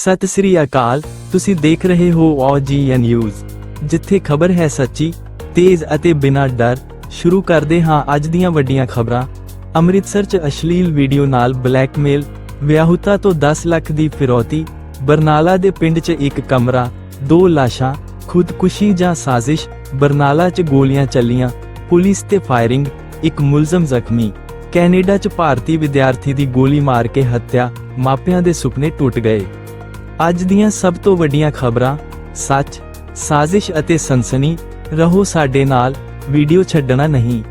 ਸਤਿ ਸ੍ਰੀ ਅਕਾਲ, ਤੁਸੀਂ ਦੇਖ ਰਹੇ ਹੋ ਔਜੀਐਨ ਨਿਊਜ਼। ਜਿੱਥੇ ਖਬਰ ਹੈ ਸੱਚੀ, ਤੇਜ਼ ਅਤੇ ਬਿਨਾਂ ਡਰ, ਸ਼ੁਰੂ ਕਰਦੇ ਹਾਂ ਅੱਜ ਦੀਆਂ ਵੱਡੀਆਂ ਖਬਰਾਂ। ਅੰਮ੍ਰਿਤਸਰ 'ਚ ਅਸ਼ਲੀਲ ਵੀਡੀਓ ਨਾਲ ਬਲੈਕਮੇਲ, ਵਿਆਹੁਤਾ ਤੋਂ 10 ਲੱਖ ਦੀ ਫਿਰੌਤੀ, ਬਰਨਾਲਾ ਦੇ ਪਿੰਡ 'ਚ ਇੱਕ ਕਮਰਾ, ਦੋ ਲਾਸ਼ਾਂ, ਖੁਦਕੁਸ਼ੀ ਜਾਂ ਸਾਜ਼ਿਸ਼, ਬਰਨਾਲਾ 'ਚ ਗੋਲੀਆਂ ਚੱਲੀਆਂ, ਪੁਲਿਸ ਤੇ ਫਾਇਰਿੰਗ, ਇੱਕ ਮੁਲਜ਼ਮ ਜ਼ਖਮੀ। ਕੈਨੇਡਾ 'ਚ ਭਾਰਤੀ ਵਿਦਿਆਰਥੀ ਦੀ ਗੋਲੀ ਮਾਰ ਕੇ ਹੱਤਿਆ, ਮਾਪਿਆਂ ਦੇ ਸੁਪਨੇ ਟੁੱਟ ਗਏ। ਅੱਜ ਦੀਆਂ ਸਭ ਤੋਂ ਵੱਡੀਆਂ ਖਬਰਾਂ, ਸੱਚ, ਸਾਜ਼ਿਸ਼ ਅਤੇ ਸਨਸਨੀ, ਰਹੋ ਸਾਡੇ ਨਾਲ, ਵੀਡੀਓ ਛੱਡਣਾ ਨਹੀਂ।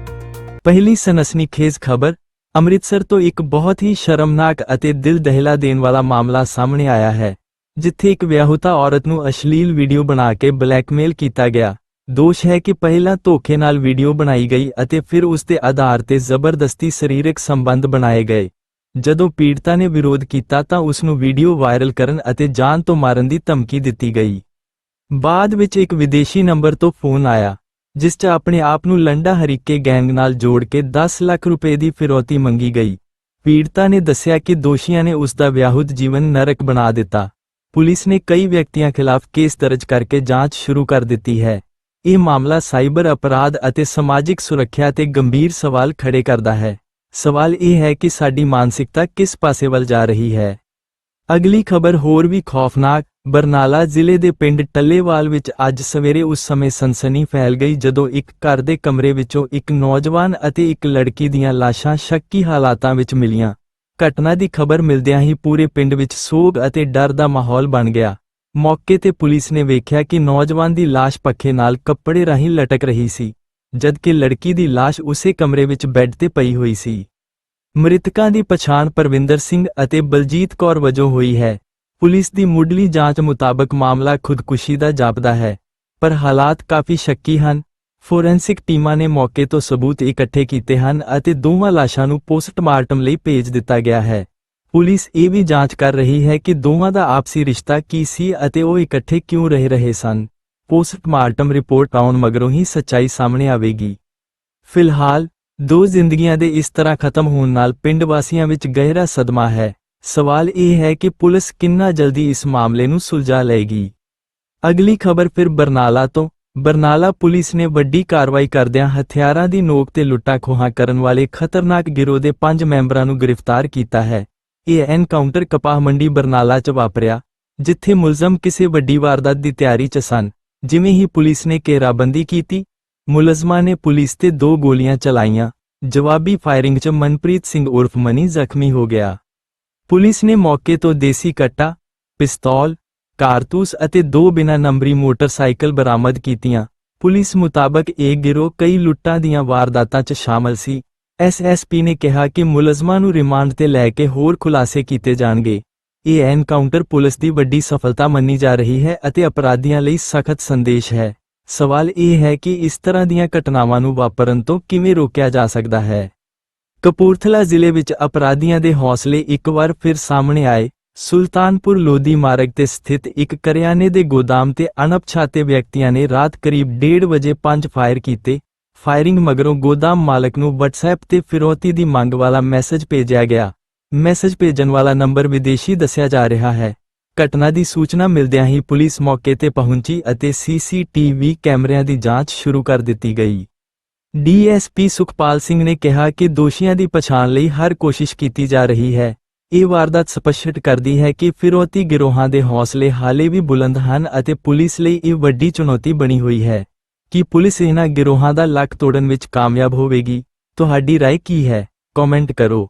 ਪਹਿਲੀ ਸਨਸਨੀਖੇਜ਼ ਖਬਰ, ਅੰਮ੍ਰਿਤਸਰ ਤੋਂ ਇੱਕ ਬਹੁਤ ਹੀ ਸ਼ਰਮਨਾਕ ਅਤੇ ਦਿਲ ਦਹਿਲਾ ਦੇਣ ਵਾਲਾ ਮਾਮਲਾ ਸਾਹਮਣੇ ਆਇਆ ਹੈ, ਜਿੱਥੇ ਇੱਕ ਵਿਆਹੁਤਾ ਔਰਤ ਨੂੰ ਅਸ਼ਲੀਲ ਵੀਡੀਓ ਬਣਾ ਕੇ ਬਲੈਕਮੇਲ ਕੀਤਾ ਗਿਆ। ਦੋਸ਼ ਹੈ ਕਿ ਪਹਿਲਾਂ ਧੋਖੇ ਨਾਲ ਵੀਡੀਓ ਬਣਾਈ ਗਈ ਅਤੇ ਫਿਰ ਉਸ ਦੇ ਆਧਾਰ ਤੇ ਜ਼ਬਰਦਸਤੀ ਸਰੀਰਕ ਸੰਬੰਧ ਬਣਾਏ ਗਏ। ਜਦੋਂ ਪੀੜਤਾ ਨੇ ਵਿਰੋਧ ਕੀਤਾ ਤਾਂ ਉਸ ਨੂੰ ਵੀਡੀਓ ਵਾਇਰਲ ਕਰਨ ਅਤੇ ਜਾਨ ਤੋਂ ਮਾਰਨ ਦੀ ਧਮਕੀ ਦਿੱਤੀ ਗਈ। ਬਾਅਦ ਵਿੱਚ ਇੱਕ ਵਿਦੇਸ਼ੀ ਨੰਬਰ ਤੋਂ ਫੋਨ ਆਇਆ, ਜਿਸ 'ਚ ਆਪਣੇ ਆਪ ਨੂੰ ਲੰਡਾ ਹਰੀਕੇ ਗੈਂਗ ਨਾਲ ਜੋੜ ਕੇ 10 ਲੱਖ ਰੁਪਏ ਦੀ ਫਿਰੌਤੀ ਮੰਗੀ ਗਈ। ਪੀੜਤਾ ਨੇ ਦੱਸਿਆ ਕਿ ਦੋਸ਼ੀਆਂ ਨੇ ਉਸ ਦਾ ਵਿਆਹੁਤ ਜੀਵਨ ਨਰਕ ਬਣਾ ਦਿੱਤਾ। ਪੁਲਿਸ ਨੇ ਕਈ ਵਿਅਕਤੀਆਂ ਖਿਲਾਫ ਕੇਸ ਦਰਜ ਕਰਕੇ ਜਾਂਚ ਸ਼ੁਰੂ ਕਰ ਦਿੱਤੀ ਹੈ। ਇਹ ਮਾਮਲਾ ਸਾਈਬਰ ਅਪਰਾਧ ਅਤੇ ਸਮਾਜਿਕ ਸੁਰੱਖਿਆ ਤੇ ਗੰਭੀਰ ਸਵਾਲ ਖੜੇ ਕਰਦਾ ਹੈ। ਸਵਾਲ ਇਹ ਹੈ ਕਿ ਸਾਡੀ ਮਾਨਸਿਕਤਾ ਕਿਸ ਪਾਸੇ ਵੱਲ ਜਾ ਰਹੀ ਹੈ। ਅਗਲੀ ਖਬਰ ਹੋਰ ਵੀ ਖੌਫਨਾਕ, ਬਰਨਾਲਾ ਜ਼ਿਲ੍ਹੇ ਦੇ ਪਿੰਡ ਟੱਲੇਵਾਲ ਵਿੱਚ ਅੱਜ ਸਵੇਰੇ ਉਸ ਸਮੇਂ ਸਨਸਨੀ ਫੈਲ ਗਈ ਜਦੋਂ ਇੱਕ ਘਰ ਦੇ ਕਮਰੇ ਵਿੱਚੋਂ ਇੱਕ ਨੌਜਵਾਨ ਅਤੇ ਇੱਕ ਲੜਕੀ ਦੀਆਂ ਲਾਸ਼ਾਂ ਸ਼ੱਕੀ ਹਾਲਾਤਾਂ ਵਿੱਚ ਮਿਲੀਆਂ। ਘਟਨਾ ਦੀ ਖਬਰ ਮਿਲਦਿਆਂ ਹੀ ਪੂਰੇ ਪਿੰਡ ਵਿੱਚ ਸੋਗ ਅਤੇ ਡਰ ਦਾ ਮਾਹੌਲ ਬਣ ਗਿਆ। ਮੌਕੇ ਤੇ ਪੁਲਿਸ ਨੇ ਵੇਖਿਆ ਕਿ ਨੌਜਵਾਨ ਦੀ ਲਾਸ਼ ਪੱਖੇ ਨਾਲ ਕੱਪੜੇ ਰਾਹੀਂ ਲਟਕ ਰਹੀ ਸੀ। ਜਦਕਿ ਲੜਕੀ ਦੀ ਲਾਸ਼ ਉਸੇ ਕਮਰੇ ਵਿੱਚ ਬੈੱਡ ਤੇ ਪਈ ਹੋਈ ਸੀ। ਮ੍ਰਿਤਕਾਂ ਦੀ ਪਛਾਣ ਪਰਵਿੰਦਰ ਸਿੰਘ ਅਤੇ ਬਲਜੀਤ ਕੌਰ ਵਜੋਂ ਹੋਈ ਹੈ। ਪੁਲਿਸ ਦੀ ਮੁੱਢਲੀ ਜਾਂਚ ਮੁਤਾਬਕ ਮਾਮਲਾ ਖੁਦਕੁਸ਼ੀ ਦਾ ਜਾਪਦਾ ਹੈ, ਪਰ ਹਾਲਾਤ ਕਾਫੀ ਸ਼ੱਕੀ ਹਨ। ਫੋਰੈਂਸਿਕ ਟੀਮਾਂ ਨੇ ਮੌਕੇ ਤੋਂ ਸਬੂਤ ਇਕੱਠੇ ਕੀਤੇ ਹਨ ਅਤੇ ਦੋਵਾਂ ਲਾਸ਼ਾਂ ਨੂੰ ਪੋਸਟਮਾਰਟਮ ਲਈ ਭੇਜ ਦਿੱਤਾ ਗਿਆ ਹੈ। ਪੁਲਿਸ ਇਹ ਵੀ ਜਾਂਚ ਕਰ ਰਹੀ ਹੈ ਕਿ ਦੋਵਾਂ ਦਾ ਆਪਸੀ ਰਿਸ਼ਤਾ ਕੀ ਸੀ ਅਤੇ ਉਹ ਇਕੱਠੇ ਕਿਉਂ ਰਹਿ ਰਹੇ ਸਨ। ਪੋਸਟਮਾਰਟਮ ਰਿਪੋਰਟ ਆਉਣ ਮਗਰੋਂ ਹੀ ਸੱਚਾਈ ਸਾਹਮਣੇ ਆਵੇਗੀ। ਫਿਲਹਾਲ, ਦੋ ਜ਼ਿੰਦਗੀਆਂ ਦੇ ਇਸ ਤਰ੍ਹਾਂ ਖਤਮ ਹੋਣ ਨਾਲ ਪਿੰਡ ਵਾਸੀਆਂ ਵਿੱਚ ਗਹਿਰਾ ਸਦਮਾ ਹੈ। ਸਵਾਲ ਇਹ ਹੈ ਕਿ ਪੁਲਿਸ ਕਿੰਨਾ ਜਲਦੀ ਇਸ ਮਾਮਲੇ ਨੂੰ ਸੁਲਝਾ ਲਏਗੀ। ਅਗਲੀ ਖਬਰ ਫਿਰ ਬਰਨਾਲਾ ਤੋਂ। ਬਰਨਾਲਾ ਪੁਲਿਸ ਨੇ ਵੱਡੀ ਕਾਰਵਾਈ ਕਰਦਿਆਂ ਹਥਿਆਰਾਂ ਦੀ ਨੋਕ ਤੇ ਲੁੱਟਾਂ ਖੋਹਾਂ ਕਰਨ ਵਾਲੇ ਖਤਰਨਾਕ ਗਿਰੋਹ ਦੇ ਪੰਜ ਮੈਂਬਰਾਂ ਨੂੰ ਗ੍ਰਿਫਤਾਰ ਕੀਤਾ ਹੈ। ਇਹ ਐਨਕਾਊਂਟਰ ਕਪਾਹ ਮੰਡੀ ਬਰਨਾਲਾ 'ਚ ਵਾਪਰਿਆ, ਜਿੱਥੇ ਮੁਲਜ਼ਮ ਕਿਸੇ ਵੱਡੀ ਵਾਰਦਾਤ ਦੀ ਤਿਆਰੀ 'ਚ ਸਨ। ਜਿਵੇਂ ਹੀ ਪੁਲਿਸ ਨੇ ਘੇਰਾਬੰਦੀ ਕੀਤੀ, ਮੁਲਜ਼ਮਾਂ ਨੇ ਪੁਲਿਸ ਤੇ ਦੋ ਗੋਲੀਆਂ ਚਲਾਈਆਂ। ਜਵਾਬੀ ਫਾਇਰਿੰਗ 'ਚ ਮਨਪ੍ਰੀਤ ਸਿੰਘ ਉਰਫ ਮਨੀ ਜ਼ਖਮੀ ਹੋ ਗਿਆ। ਪੁਲਿਸ ਨੇ ਮੌਕੇ ਤੋਂ ਦੇਸੀ ਕੱਟਾ, ਪਿਸਤੌਲ, ਕਾਰਤੂਸ ਅਤੇ ਦੋ ਬਿਨਾਂ ਨੰਬਰੀ ਮੋਟਰਸਾਈਕਲ ਬਰਾਮਦ ਕੀਤੀਆਂ। ਪੁਲਿਸ ਮੁਤਾਬਕ ਇਹ ਗਿਰੋਹ ਕਈ ਲੁੱਟਾਂ ਦੀਆਂ ਵਾਰਦਾਤਾਂ 'ਚ ਸ਼ਾਮਲ ਸੀ। ਐਸਐਸਪੀ ਨੇ ਕਿਹਾ ਕਿ ਮੁਲਜ਼ਮਾਂ ਨੂੰ ਰਿਮਾਂਡ ਤੇ ਲੈ ਕੇ ਹੋਰ ਖੁਲਾਸੇ ਕੀਤੇ ਜਾਣਗੇ। ਇਹ ਐਨਕਾਊਂਟਰ ਪੁਲਿਸ ਦੀ ਵੱਡੀ ਸਫਲਤਾ ਮੰਨੀ ਜਾ ਰਹੀ ਹੈ ਅਤੇ ਅਪਰਾਧੀਆਂ ਲਈ ਸਖਤ ਸੰਦੇਸ਼ ਹੈ। ਸਵਾਲ ਇਹ ਹੈ ਕਿ ਇਸ ਤਰ੍ਹਾਂ ਦੀਆਂ ਘਟਨਾਵਾਂ ਨੂੰ ਵਾਪਰਨ ਤੋਂ ਕਿਵੇਂ ਰੋਕਿਆ ਜਾ ਸਕਦਾ ਹੈ? ਕਪੂਰਥਲਾ ਜ਼ਿਲ੍ਹੇ ਵਿੱਚ ਅਪਰਾਧੀਆਂ ਦੇ ਹੌਸਲੇ ਇੱਕ ਵਾਰ ਫਿਰ ਸਾਹਮਣੇ ਆਏ। ਸੁਲਤਾਨਪੁਰ ਲੋਧੀ ਮਾਰਗ ਤੇ ਸਥਿਤ ਇੱਕ ਕਰਿਆਨੇ ਦੇ ਗੋਦਾਮ ਤੇ ਅਣਪਛਾਤੇ ਵਿਅਕਤੀਆਂ ਨੇ ਰਾਤ ਕਰੀਬ 1:30 ਵਜੇ ਪੰਜ ਫਾਇਰ ਕੀਤੇ। ਫਾਇਰਿੰਗ ਮਗਰੋਂ ਗੋਦਾਮ ਮਾਲਕ ਨੂੰ WhatsApp ਤੇ ਫਿਰੌਤੀ ਦੀ ਮੰਗ ਵਾਲਾ ਮੈਸੇਜ ਭੇਜਿਆ ਗਿਆ। ਮੈਸੇਜ ਭੇਜਣ ਵਾਲਾ ਨੰਬਰ ਵਿਦੇਸ਼ੀ ਦੱਸਿਆ ਜਾ ਰਿਹਾ ਹੈ ਘਟਨਾ ਦੀ ਸੂਚਨਾ ਮਿਲਦਿਆਂ ਹੀ ਪੁਲਿਸ ਮੌਕੇ ਤੇ ਪਹੁੰਚੀ ਅਤੇ ਸੀਸੀਟੀਵੀ ਕੈਮਰਿਆਂ ਦੀ ਜਾਂਚ ਸ਼ੁਰੂ ਕਰ ਦਿੱਤੀ ਗਈ ਡੀਐਸਪੀ ਸੁਖਪਾਲ ਸਿੰਘ ਨੇ ਕਿਹਾ ਕਿ ਦੋਸ਼ੀਆਂ ਦੀ ਪਛਾਣ ਲਈ ਹਰ ਕੋਸ਼ਿਸ਼ ਕੀਤੀ ਜਾ ਰਹੀ ਹੈ ਇਹ ਵਾਰਦਾਤ ਸਪਸ਼ਟ ਕਰਦੀ ਹੈ ਕਿ ਫਿਰੌਤੀ ਗਿਰੋਹਾਂ ਦੇ ਹੌਸਲੇ ਹਾਲੇ ਵੀ ਬੁਲੰਦ ਹਨ ਅਤੇ ਪੁਲਿਸ ਲਈ ਇਹ ਵੱਡੀ ਚੁਣੌਤੀ ਬਣੀ ਹੋਈ ਹੈ ਕਿ ਪੁਲਿਸ ਇਹਨਾਂ ਗਿਰੋਹਾਂ ਦਾ ਲੱਕ ਤੋੜਨ ਵਿੱਚ ਕਾਮਯਾਬ ਹੋਵੇਗੀ ਤੁਹਾਡੀ رائے ਕੀ ਹੈ ਕਮੈਂਟ ਕਰੋ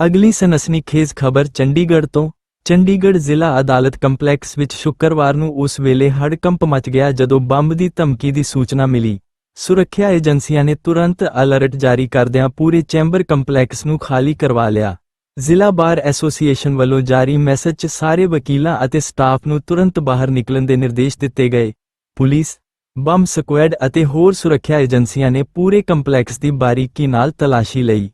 ਅਗਲੀ ਸਨਸਨੀਖੇਜ਼ ਖਬਰ ਚੰਡੀਗੜ੍ਹ ਤੋਂ। ਚੰਡੀਗੜ੍ਹ ਜ਼ਿਲ੍ਹਾ ਅਦਾਲਤ ਕੰਪਲੈਕਸ ਵਿੱਚ ਸ਼ੁੱਕਰਵਾਰ ਨੂੰ ਉਸ ਵੇਲੇ ਹੜਕੰਪ ਮਚ ਗਿਆ ਜਦੋਂ ਬੰਬ ਦੀ ਧਮਕੀ ਦੀ ਸੂਚਨਾ ਮਿਲੀ। ਸੁਰੱਖਿਆ ਏਜੰਸੀਆਂ ਨੇ ਤੁਰੰਤ ਅਲਰਟ ਜਾਰੀ ਕਰਦਿਆਂ ਪੂਰੇ ਚੈਂਬਰ ਕੰਪਲੈਕਸ ਨੂੰ ਖਾਲੀ ਕਰਵਾ ਲਿਆ। ਜ਼ਿਲ੍ਹਾ ਬਾਰ ਐਸੋਸੀਏਸ਼ਨ ਵੱਲੋਂ ਜਾਰੀ ਮੈਸੇਜ 'ਚ ਸਾਰੇ ਵਕੀਲਾਂ ਅਤੇ ਸਟਾਫ ਨੂੰ ਤੁਰੰਤ ਬਾਹਰ ਨਿਕਲਣ ਦੇ ਨਿਰਦੇਸ਼ ਦਿੱਤੇ ਗਏ। ਪੁਲਿਸ, ਬੰਬ ਸਕੁਐਡ ਅਤੇ ਹੋਰ ਸੁਰੱਖਿਆ ਏਜੰਸੀਆਂ ਨੇ ਪੂਰੇ ਕੰਪਲੈਕਸ ਦੀ ਬਾਰੀਕੀ ਨਾਲ ਤਲਾਸ਼ੀ ਲਈ।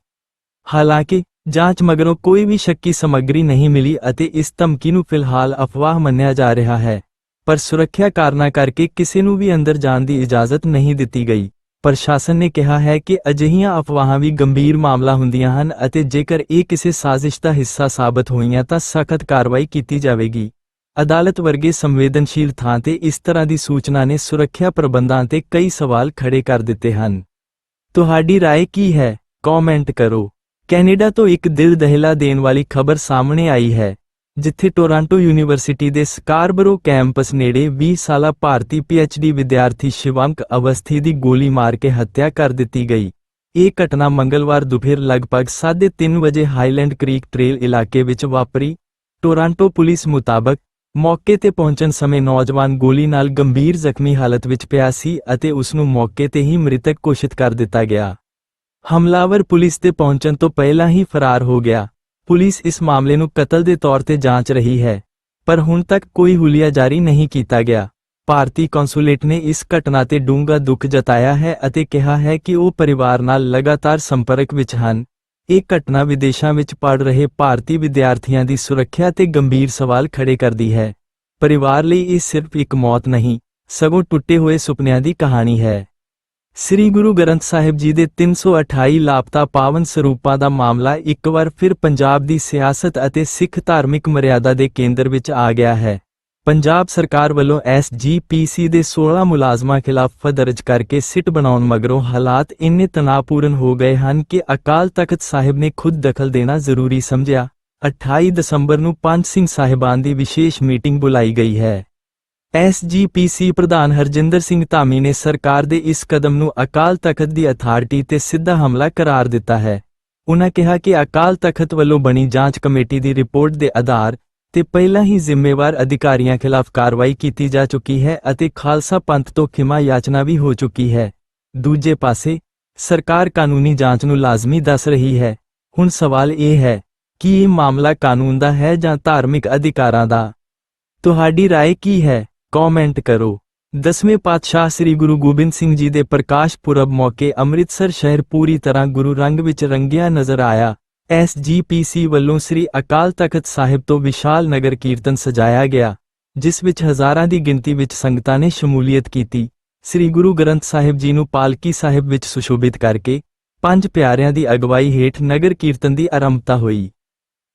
ਹਾਲਾਂਕਿ ਜਾਂਚ ਮਗਰੋਂ ਕੋਈ ਵੀ ਸ਼ੱਕੀ ਸਮੱਗਰੀ ਨਹੀਂ ਮਿਲੀ ਅਤੇ ਇਸ ਧਮਕੀ ਨੂੰ ਫਿਲਹਾਲ ਅਫਵਾਹ ਮੰਨਿਆ ਜਾ ਰਿਹਾ ਹੈ ਪਰ ਸੁਰੱਖਿਆ ਕਾਰਨਾਂ ਕਰਕੇ ਕਿਸੇ ਨੂੰ ਵੀ ਅੰਦਰ ਜਾਣ ਦੀ ਇਜਾਜ਼ਤ ਨਹੀਂ ਦਿੱਤੀ ਗਈ ਪ੍ਰਸ਼ਾਸਨ ਨੇ ਕਿਹਾ ਹੈ ਕਿ ਅਜਿਹੀਆਂ ਅਫਵਾਹਾਂ ਵੀ ਗੰਭੀਰ ਮਾਮਲਾ ਹੁੰਦੀਆਂ ਹਨ ਅਤੇ ਜੇਕਰ ਇਹ ਕਿਸੇ ਸਾਜ਼ਿਸ਼ ਦਾ ਹਿੱਸਾ ਸਾਬਤ ਹੋਈਆਂ ਤਾਂ ਸਖਤ ਕਾਰਵਾਈ ਕੀਤੀ ਜਾਵੇਗੀ ਅਦਾਲਤ ਵਰਗੇ ਸੰਵੇਦਨਸ਼ੀਲ ਥਾਂ ਤੇ ਇਸ ਤਰ੍ਹਾਂ ਦੀ ਸੂਚਨਾ ਨੇ ਸੁਰੱਖਿਆ ਪ੍ਰਬੰਧਾਂ ਤੇ ਕਈ ਸਵਾਲ ਖੜੇ ਕਰ ਦਿੱਤੇ ਹਨ ਤੁਹਾਡੀ رائے ਕੀ ਹੈ ਕਮੈਂਟ ਕਰੋ ਕੈਨੇਡਾ ਤੋਂ ਇੱਕ ਦਿਲ ਦਹਿਲਾ ਦੇਣ ਵਾਲੀ ਖਬਰ ਸਾਹਮਣੇ ਆਈ ਹੈ, ਜਿੱਥੇ ਟੋਰਾਂਟੋ ਯੂਨੀਵਰਸਿਟੀ ਦੇ ਸਕਾਰਬਰੋ ਕੈਂਪਸ ਨੇੜੇ 20 ਸਾਲਾ ਭਾਰਤੀ ਪੀਐਚਡੀ ਵਿਦਿਆਰਥੀ ਸ਼ਿਵੰਕ ਅਵਸਥੀ ਦੀ ਗੋਲੀ ਮਾਰ ਕੇ ਹੱਤਿਆ ਕਰ ਦਿੱਤੀ ਗਈ। ਇਹ ਘਟਨਾ ਮੰਗਲਵਾਰ ਦੁਪਹਿਰ ਲਗਭਗ 3:30 ਵਜੇ ਹਾਈਲੈਂਡ ਕ੍ਰੀਕ ਟ੍ਰੇਲ ਇਲਾਕੇ ਵਿੱਚ ਵਾਪਰੀ। ਟੋਰਾਂਟੋ ਪੁਲਿਸ ਮੁਤਾਬਕ ਮੌਕੇ ਤੇ ਪਹੁੰਚਣ ਸਮੇਂ ਨੌਜਵਾਨ ਗੋਲੀ ਨਾਲ ਗੰਭੀਰ ਜ਼ਖਮੀ ਹਾਲਤ ਵਿੱਚ ਪਿਆ ਸੀ ਅਤੇ ਉਸ ਨੂੰ ਮੌਕੇ ਤੇ ਹੀ ਮ੍ਰਿਤਕ ਘੋਸ਼ਿਤ ਕਰ ਦਿੱਤਾ ਗਿਆ। ਹਮਲਾਵਰ ਪੁਲਿਸ 'ਤੇ ਪਹੁੰਚਣ ਤੋਂ ਪਹਿਲਾਂ ਹੀ ਫਰਾਰ ਹੋ ਗਿਆ। ਪੁਲਿਸ ਇਸ ਮਾਮਲੇ ਨੂੰ ਕਤਲ ਦੇ ਤੌਰ ਤੇ ਜਾਂਚ ਰਹੀ ਹੈ, ਪਰ ਹੁਣ ਤੱਕ ਕੋਈ ਹੁਲੀਆ ਜਾਰੀ ਨਹੀਂ ਕੀਤਾ ਗਿਆ। ਭਾਰਤੀ ਕੌਂਸੂਲੇਟ ਨੇ ਇਸ ਘਟਨਾ ਤੇ ਡੂੰਘਾ ਦੁੱਖ ਜਤਾਇਆ ਹੈ ਅਤੇ ਕਿਹਾ ਹੈ ਕਿ ਉਹ ਪਰਿਵਾਰ ਨਾਲ ਲਗਾਤਾਰ ਸੰਪਰਕ ਵਿੱਚ ਹਨ। ਇਹ ਘਟਨਾ ਵਿਦੇਸ਼ਾਂ ਵਿੱਚ ਪੜ ਰਹੇ ਭਾਰਤੀ ਵਿਦਿਆਰਥੀਆਂ ਦੀ ਸੁਰੱਖਿਆ ਤੇ ਗੰਭੀਰ ਸਵਾਲ ਖੜੇ ਕਰਦੀ ਹੈ। ਪਰਿਵਾਰ ਲਈ ਇਹ ਸਿਰਫ ਇੱਕ ਮੌਤ ਨਹੀਂ, ਸਗੋਂ ਟੁੱਟੇ ਹੋਏ ਸੁਪਨਿਆਂ ਦੀ ਕਹਾਣੀ ਹੈ। ਸ੍ਰੀ ਗੁਰੂ ਗ੍ਰੰਥ ਸਾਹਿਬ ਜੀ ਦੇ 328 ਲਾਪਤਾ ਪਾਵਨ ਸਰੂਪਾਂ ਦਾ ਮਾਮਲਾ ਇੱਕ ਵਾਰ ਫਿਰ ਪੰਜਾਬ ਦੀ ਸਿਆਸਤ ਅਤੇ ਸਿੱਖ ਧਾਰਮਿਕ ਮਰਿਆਦਾ ਦੇ ਕੇਂਦਰ ਵਿੱਚ ਆ ਗਿਆ ਹੈ। ਪੰਜਾਬ ਸਰਕਾਰ ਵੱਲੋਂ ਐਸਜੀਪੀਸੀ ਦੇ 16 ਮੁਲਾਜ਼ਮਾਂ ਖਿਲਾਫ ਦਰਜ ਕਰਕੇ ਸਿੱਟ ਬਣਾਉਣ ਮਗਰੋਂ ਹਾਲਾਤ ਇੰਨੇ ਤਣਾਅਪੂਰਨ ਹੋ ਗਏ ਹਨ ਕਿ ਅਕਾਲ ਤਖਤ ਸਾਹਿਬ ਨੇ ਖੁਦ ਦਖਲ ਦੇਣਾ ਜ਼ਰੂਰੀ ਸਮਝਿਆ। 28 ਦਸੰਬਰ ਨੂੰ ਪੰਜ ਸਿੰਘ ਸਾਹਿਬਾਨ ਦੀ ਵਿਸ਼ੇਸ਼ ਮੀਟਿੰਗ ਬੁਲਾਈ ਗਈ ਹੈ। ਐਸਜੀਪੀਸੀ ਪ੍ਰਧਾਨ ਹਰਜਿੰਦਰ ਸਿੰਘ ਧਾਮੀ ਨੇ ਸਰਕਾਰ ਦੇ ਇਸ ਕਦਮ ਨੂੰ ਅਕਾਲ ਤਖਤ ਦੀ ਅਥਾਰਟੀ ਤੇ ਸਿੱਧਾ ਹਮਲਾ ਕਰਾਰ ਦਿੱਤਾ ਹੈ ਉਨ੍ਹਾਂ ਕਿਹਾ ਕਿ ਅਕਾਲ ਤਖਤ ਵੱਲੋਂ ਬਣੀ ਜਾਂਚ ਕਮੇਟੀ ਦੀ ਰਿਪੋਰਟ ਦੇ ਆਧਾਰ ਤੇ ਪਹਿਲਾਂ ਹੀ ਜ਼ਿੰਮੇਵਾਰ ਅਧਿਕਾਰੀਆਂ ਖਿਲਾਫ ਕਾਰਵਾਈ ਕੀਤੀ ਜਾ ਚੁੱਕੀ ਹੈ ਅਤੇ ਖਾਲਸਾ ਪੰਥ ਤੋਂ ਖਿਮਾ ਯਾਚਨਾ ਵੀ ਹੋ ਚੁੱਕੀ ਹੈ ਦੂਜੇ ਪਾਸੇ ਸਰਕਾਰ ਕਾਨੂੰਨੀ ਜਾਂਚ ਨੂੰ ਲਾਜ਼ਮੀ ਦੱਸ ਰਹੀ ਹੈ ਹੁਣ ਸਵਾਲ ਇਹ ਹੈ ਕਿ ਇਹ ਮਾਮਲਾ ਕਾਨੂੰਨ ਦਾ ਹੈ ਜਾਂ ਧਾਰਮਿਕ ਅਧਿਕਾਰਾਂ ਦਾ ਤੁਹਾਡੀ رائے ਕੀ ਹੈ ਕਮੈਂਟ ਕਰੋ। ਦਸਵੇਂ ਪਾਤਸ਼ਾਹ ਸ੍ਰੀ ਗੁਰੂ ਗੋਬਿੰਦ ਸਿੰਘ ਜੀ ਦੇ ਪ੍ਰਕਾਸ਼ ਪੁਰਬ ਮੌਕੇ ਅੰਮ੍ਰਿਤਸਰ ਸ਼ਹਿਰ ਪੂਰੀ ਤਰ੍ਹਾਂ ਗੁਰੂ ਰੰਗ ਵਿੱਚ ਰੰਗਿਆ ਨਜ਼ਰ ਆਇਆ। ਐਸਜੀਪੀਸੀ ਵੱਲੋਂ ਸ੍ਰੀ ਅਕਾਲ ਤਖਤ ਸਾਹਿਬ ਤੋਂ ਵਿਸ਼ਾਲ ਨਗਰ ਕੀਰਤਨ ਸਜਾਇਆ ਗਿਆ, ਜਿਸ ਵਿੱਚ ਹਜ਼ਾਰਾਂ ਦੀ ਗਿਣਤੀ ਵਿੱਚ ਸੰਗਤਾਂ ਨੇ ਸ਼ਮੂਲੀਅਤ ਕੀਤੀ। ਸ੍ਰੀ ਗੁਰੂ ਗ੍ਰੰਥ ਸਾਹਿਬ ਜੀ ਨੂੰ ਪਾਲਕੀ ਸਾਹਿਬ ਵਿੱਚ ਸੁਸ਼ੋਭਿਤ ਕਰਕੇ ਪੰਜ ਪਿਆਰਿਆਂ ਦੀ ਅਗਵਾਈ ਹੇਠ ਨਗਰ ਕੀਰਤਨ ਦੀ ਆਰੰਭਤਾ ਹੋਈ।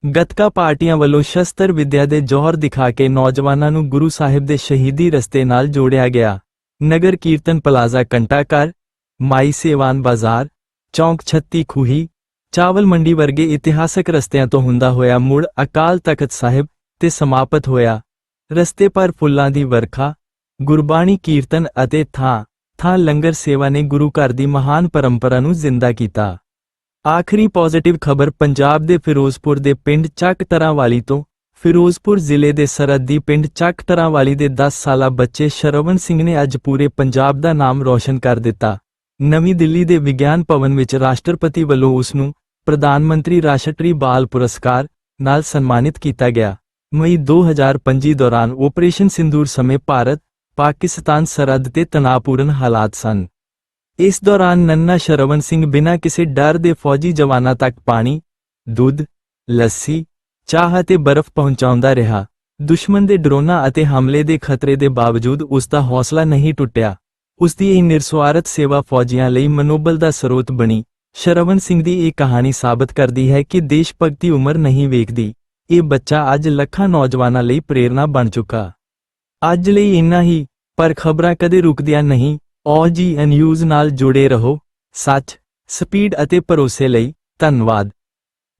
ਗਤਕਾ ਪਾਰਟੀਆਂ ਵੱਲੋਂ ਸ਼ਸਤਰ ਵਿੱਦਿਆ ਦੇ ਜੋਹਰ ਦਿਖਾ ਕੇ ਨੌਜਵਾਨਾਂ ਨੂੰ ਗੁਰੂ ਸਾਹਿਬ ਦੇ ਸ਼ਹੀਦੀ ਰਸਤੇ ਨਾਲ ਜੋੜਿਆ ਗਿਆ। ਨਗਰ ਕੀਰਤਨ ਪਲਾਜ਼ਾ ਕੰਟਾਕਰ ਮਾਈ ਸੇਵਾਨ ਬਾਜ਼ਾਰ, ਚੌਂਕ 36 ਖੂਹੀ, ਚਾਵਲ ਮੰਡੀ ਵਰਗੇ ਇਤਿਹਾਸਕ ਰਸਤਿਆਂ ਤੋਂ ਹੁੰਦਾ ਹੋਇਆ ਮੁੜ ਅਕਾਲ ਤਖਤ ਸਾਹਿਬ ਤੇ ਸਮਾਪਤ ਹੋਇਆ। ਰਸਤੇ ਪਰ ਫੁੱਲਾਂ ਦੀ ਵਰਖਾ, ਗੁਰਬਾਣੀ ਕੀਰਤਨ ਅਤੇ ਥਾਂ ਥਾਂ ਲੰਗਰ ਸੇਵਾ ਨੇ ਗੁਰੂ ਘਰ ਦੀ ਮਹਾਨ ਪਰੰਪਰਾ ਨੂੰ ਜ਼ਿੰਦਾ ਕੀਤਾ। ਆਖਰੀ ਪੋਜ਼ਿਟਿਵ ਖਬਰ ਪੰਜਾਬ ਦੇ ਫਿਰੋਜ਼ਪੁਰ ਦੇ ਪਿੰਡ ਚੱਕ ਵਾਲੀ ਤੋਂ। ਫਿਰੋਜ਼ਪੁਰ ਜ਼ਿਲ੍ਹੇ ਦੇ ਸਰਹੱਦੀ ਪਿੰਡ ਚੱਕ ਵਾਲੀ ਦੇ 10 ਸਾਲਾ ਬੱਚੇ ਸ਼ਰਵਣ ਸਿੰਘ ਨੇ ਅੱਜ ਪੂਰੇ ਪੰਜਾਬ ਦਾ ਨਾਮ ਰੌਸ਼ਨ ਕਰ ਦਿੱਤਾ। ਨਵੀਂ ਦਿੱਲੀ ਦੇ ਵਿਗਿਆਨ ਭਵਨ ਵਿੱਚ ਰਾਸ਼ਟਰਪਤੀ ਵੱਲੋਂ ਉਸ ਨੂੰ ਪ੍ਰਧਾਨ ਮੰਤਰੀ ਰਾਸ਼ਟਰੀ ਬਾਲ ਪੁਰਸਕਾਰ ਨਾਲ ਸਨਮਾਨਿਤ ਕੀਤਾ ਗਿਆ। ਮਈ 2025 ਦੌਰਾਨ ਆਪਰੇਸ਼ਨ ਸਿੰਦੂਰ ਸਮੇਂ ਭਾਰਤ ਪਾਕਿਸਤਾਨ ਸਰਹੱਦ ਤੇ ਤਣਾਅਪੂਰਨ ਹਾਲਾਤ ਸਨ। ਇਸ ਦੌਰਾਨ ਨੰਨਾ ਸ਼ਰਵਣ ਸਿੰਘ ਬਿਨਾਂ ਕਿਸੇ ਡਰ ਦੇ ਫੌਜੀ ਜਵਾਨਾਂ ਤੱਕ ਪਾਣੀ, ਦੁੱਧ, ਲੱਸੀ, ਚਾਹ ਅਤੇ ਬਰਫ਼ ਪਹੁੰਚਾਉਂਦਾ ਰਿਹਾ। ਦੁਸ਼ਮਣ ਦੇ ਡਰੋਨਾਂ ਅਤੇ ਹਮਲੇ ਦੇ ਖਤਰੇ ਦੇ ਬਾਵਜੂਦ ਉਸ ਦਾ ਹੌਸਲਾ ਨਹੀਂ ਟੁੱਟਿਆ। ਉਸ ਦੀ ਇਹ ਨਿਰਸਵਾਰਥ ਸੇਵਾ ਫੌਜੀਆਂ ਲਈ ਮਨੋਬਲ ਦਾ ਸਰੋਤ ਬਣੀ। ਸ਼ਰਵਣ ਸਿੰਘ ਦੀ ਇਹ ਕਹਾਣੀ ਸਾਬਤ ਕਰਦੀ ਹੈ ਕਿ ਦੇਸ਼ ਭਗਤੀ ਉਮਰ ਨਹੀਂ ਵੇਖਦੀ। ਇਹ ਬੱਚਾ ਅੱਜ ਲੱਖਾਂ ਨੌਜਵਾਨਾਂ ਲਈ ਪ੍ਰੇਰਣਾ ਬਣ ਚੁੱਕਾ। ਅੱਜ ਲਈ ਇੰਨਾ ਹੀ, ਪਰ ਖਬਰਾਂ ਕਦੇ ਰੁਕਦੀਆਂ ਨਹੀਂ। ਔਜੀ ਨਿਊਜ਼ ਨਾਲ ਜੁੜੇ ਰਹੋ। ਸੱਚ ਸਪੀਡ ਅਤੇ ਭਰੋਸੇ ਲਈ ਧੰਨਵਾਦ।